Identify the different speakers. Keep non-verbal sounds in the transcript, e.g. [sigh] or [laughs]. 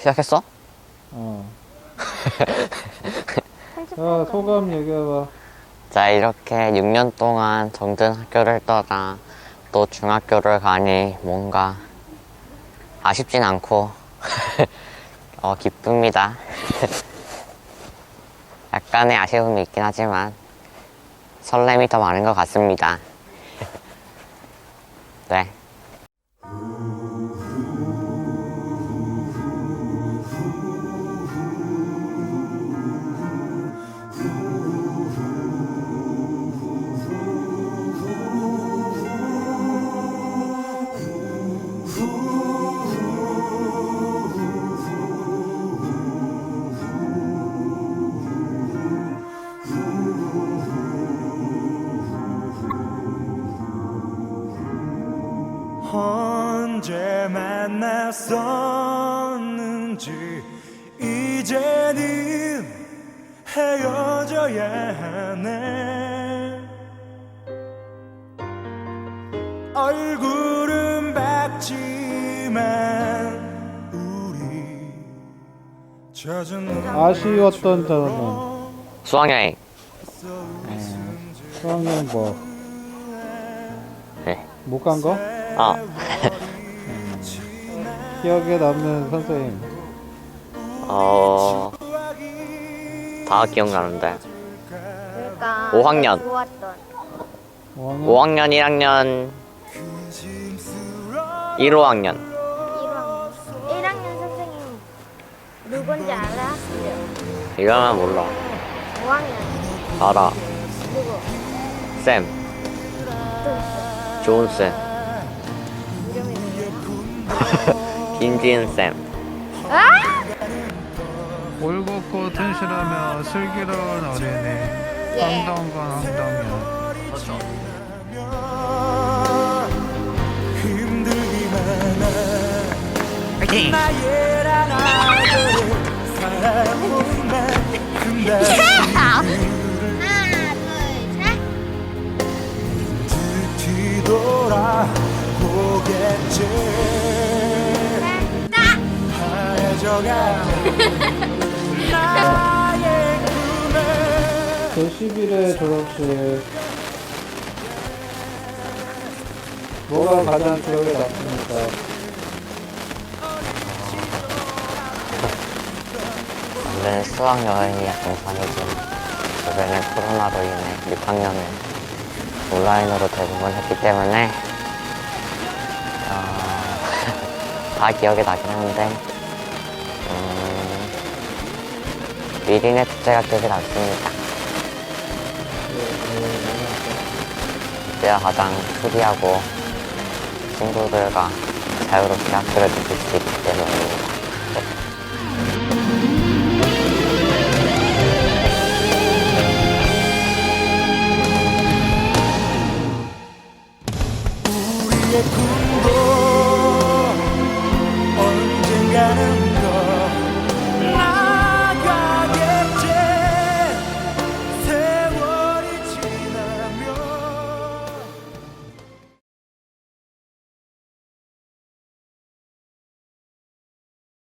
Speaker 1: 시작했어?
Speaker 2: 어. [laughs] 자, 소감 얘기해봐.
Speaker 1: 자, 이렇게 6년 동안 정든 학교를 떠나 또 중학교를 가니 뭔가 아쉽진 않고 [laughs] 어, 기쁩니다. [laughs] 약간의 아쉬움이 있긴 하지만 설렘이 더 많은 것 같습니다. 네.
Speaker 3: 언제 만났었는지 이제는 헤어져야 하네 얼굴은 밝지만 우리 젖은 눈
Speaker 2: 아쉬웠던 점은
Speaker 1: 수학여행.
Speaker 2: 수학여행 뭐,
Speaker 1: 네.
Speaker 2: 못 간 거?
Speaker 1: 어, [laughs]
Speaker 2: 기억에 남는 선생님.
Speaker 1: 어, 다 기억나는데.
Speaker 4: 그러니까
Speaker 1: 5학년.
Speaker 4: 좋았던
Speaker 2: 5학년?
Speaker 1: 5학년, 1학년, 1, 5학년.
Speaker 4: 1학년 1학년 선생님 누군지 알아?
Speaker 1: 이러면 몰라.
Speaker 4: 5학년
Speaker 1: 알아.
Speaker 4: 누구?
Speaker 1: 쌤. 좋은 쌤.
Speaker 4: 뭐야? [laughs]
Speaker 1: 김지은 쌤.
Speaker 4: 아!
Speaker 5: 올곧고 튼실하며 슬기로운 어린이 황당건 황당면
Speaker 3: 힘들기만 한 나의 나를 살아온 만큼 다시
Speaker 4: 하나 둘 셋
Speaker 3: 뒤돌아 보겠지 하얘져가 나의 꿈에
Speaker 2: 제11회 졸업식. 뭐가 가장 기억에 남습니까?
Speaker 1: 원래는 수학 여행이 정상이지. 이번에 코로나로 인해 6학년을 온라인으로 대부분 했기 때문에, 어, [laughs] 다 기억에 나긴 하는데, 미리네 축제가 되질 않습니다. 그때야 가장 프리하고 친구들과 자유롭게 학교를 느낄 수 있기 때문입니다. 우리의 꿈